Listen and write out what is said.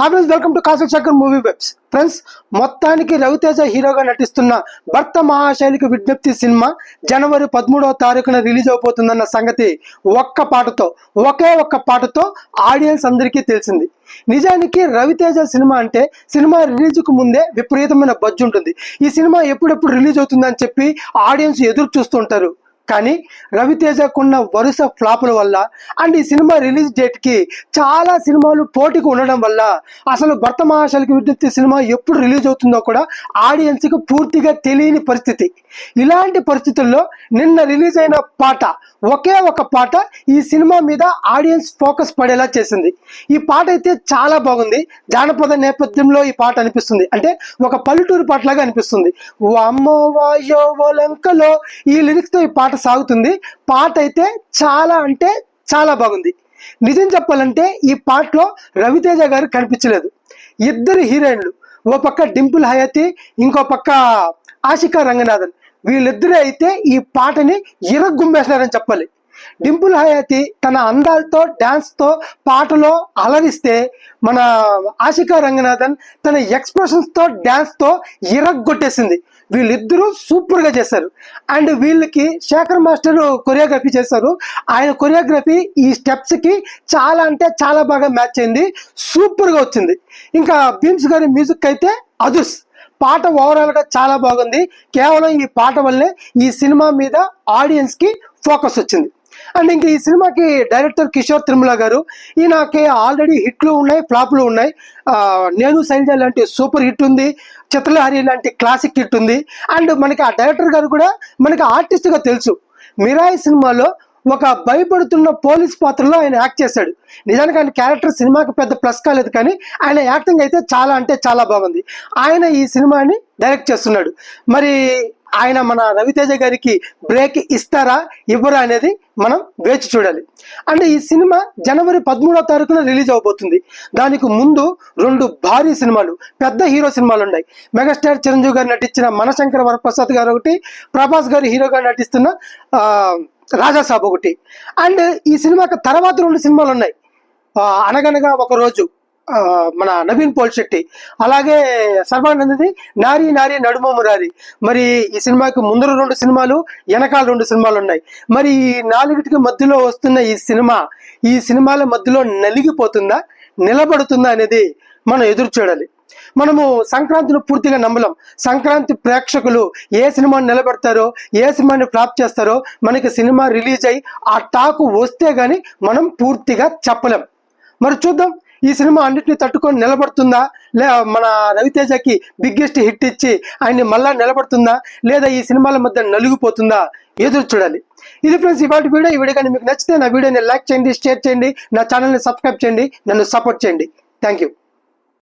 Hi welcome to కాసల్ చక్కర్ movie webs friends మొత్తానికి రవితేజ హీరోగా నటిస్తున్న భర్త మహాశైలికి విజ్ఞప్తి సినిమా జనవరి పదమూడవ తారీఖున రిలీజ్ అవబోతుందన్న సంగతి ఒక్క పాటతో ఒకే ఒక్క పాటతో ఆడియన్స్ అందరికీ తెలిసింది. నిజానికి రవితేజ సినిమా అంటే సినిమా రిలీజ్కు ముందే విపరీతమైన బజ్జు ఉంటుంది ఈ సినిమా ఎప్పుడెప్పుడు రిలీజ్ అవుతుందని చెప్పి ఆడియన్స్ ఎదురు చూస్తుంటారు కానీ రవితేజకున్న వరుస ఫ్లాపుల వల్ల అండ్ ఈ సినిమా రిలీజ్ డేట్కి చాలా సినిమాలు పోటీకి ఉండడం వల్ల అసలు భర్త మహాశాలకి విజ్ఞప్తి సినిమా ఎప్పుడు రిలీజ్ అవుతుందో కూడా ఆడియన్స్కి పూర్తిగా తెలియని పరిస్థితి. ఇలాంటి పరిస్థితుల్లో నిన్న రిలీజ్ అయిన పాట ఒకే ఒక పాట ఈ సినిమా మీద ఆడియన్స్ ఫోకస్ పడేలా చేసింది. ఈ పాట అయితే చాలా బాగుంది. జానపద నేపథ్యంలో ఈ పాట అనిపిస్తుంది. అంటే ఒక పల్లెటూరు పాటలాగా అనిపిస్తుంది. ఓ అమ్మో వాయో ఓ లంకలో ఈ లిరిక్స్తో ఈ పాట సాగుతుంది. పాట అయితే చాలా అంటే చాలా బాగుంది. నిజం చెప్పాలంటే ఈ పాటలో రవితేజ గారు కనిపించలేదు. ఇద్దరు హీరోయిన్లు ఓ పక్క డింపుల్ హయాతి ఇంకో పక్క ఆశికా రంగనాథన్. వీళ్ళిద్దరూ అయితే ఈ పాటని ఇరగ్గుమ్మేసినారని చెప్పాలి. డింపుల్ హయాతి తన అందాలతో డ్యాన్స్తో పాటలో అలరిస్తే మన ఆశికా రంగనాథన్ తన ఎక్స్ప్రెషన్స్తో డ్యాన్స్తో ఇరగ్గొట్టేసింది. వీళ్ళిద్దరూ సూపర్గా చేశారు. అండ్ వీళ్ళకి శేఖర్ మాస్టర్ కొరియోగ్రఫీ చేశారు. ఆయన కొరియోగ్రఫీ ఈ స్టెప్స్కి చాలా అంటే చాలా బాగా మ్యాచ్ అయింది. సూపర్గా వచ్చింది. ఇంకా భీమ్స్ గారి మ్యూజిక్ అయితే అదుస్ పాట ఓవరాల్గా చాలా బాగుంది. కేవలం ఈ పాట వల్లే ఈ సినిమా మీద ఆడియన్స్కి ఫోకస్ వచ్చింది. అండ్ ఇంక ఈ సినిమాకి డైరెక్టర్ కిషోర్ తిరుమల గారు ఈయనకి ఆల్రెడీ హిట్లు ఉన్నాయి ఫ్లాప్లు ఉన్నాయి. నేను శైలజ లాంటి సూపర్ హిట్ ఉంది చిత్రలహరి లాంటి క్లాసిక్ హిట్ ఉంది. అండ్ మనకి ఆ డైరెక్టర్ గారు కూడా మనకి ఆర్టిస్ట్గా తెలుసు. మిరాయి సినిమాలో ఒక భయపడుతున్న పోలీస్ పాత్రలో ఆయన యాక్ట్ చేశాడు. నిజానికి ఆయన క్యారెక్టర్ సినిమాకి పెద్ద ప్లస్ కాలేదు కానీ ఆయన యాక్టింగ్ అయితే చాలా అంటే చాలా బాగుంది. ఆయన ఈ సినిమాని డైరెక్ట్ చేస్తున్నాడు. మరి ఆయన మన రవితేజ గారికి బ్రేక్ ఇస్తారా ఇవ్వరా అనేది మనం వేచి చూడాలి. అండ్ ఈ సినిమా జనవరి పదమూడవ తారీఖున రిలీజ్ అవబోతుంది. దానికి ముందు రెండు భారీ సినిమాలు పెద్ద హీరో సినిమాలు ఉన్నాయి. మెగాస్టార్ చిరంజీవి గారు నటించిన మనశంకర వరప్రసాద్ గారు ఒకటి ప్రభాస్ గారు హీరోగా నటిస్తున్న ఆ, రాజా సాబ్ ఒకటి. అండ్ ఈ సినిమాకి తర్వాత రెండు సినిమాలు ఉన్నాయి. అనగనగా ఒక రోజు మన నవీన్ పోల్శెట్టి అలాగే సర్వానందది నారి నారి నడుమ మురారి మరి ఈ సినిమాకి ముందర రెండు సినిమాలు వెనకాల రెండు సినిమాలు ఉన్నాయి మరి ఈ నాలుగిటికి మధ్యలో వస్తున్న ఈ సినిమా ఈ సినిమాల మధ్యలో నలిగిపోతుందా నిలబడుతుందా అనేది మనం ఎదురు చూడాలి. మనము సంక్రాంతిని పూర్తిగా నమ్మలం. సంక్రాంతి ప్రేక్షకులు ఏ సినిమాని నిలబెడతారో ఏ సినిమాని ఫ్లాప్ చేస్తారో మనకి సినిమా రిలీజ్ అయ్యి ఆ టాకు వస్తే కానీ మనం పూర్తిగా చెప్పలేం. మరి చూద్దాం ఈ సినిమా అన్నిటిని తట్టుకొని నిలబడుతుందా? లే మన రవితేజకి బిగ్గెస్ట్ హిట్ ఇచ్చి ఆయన్ని మళ్ళా నిలబడుతుందా? లేదా ఈ సినిమాల మధ్య నలిగిపోతుందా? ఎదురు చూడాలి. ఇది ఫ్రెండ్స్ ఇవాటి వీడియో ఈ వీడియో కానీ మీకు నచ్చితే నా వీడియోని లైక్ చేయండి షేర్ చేయండి నా ఛానల్ని సబ్స్క్రైబ్ చేయండి నన్ను సపోర్ట్ చేయండి. Thank you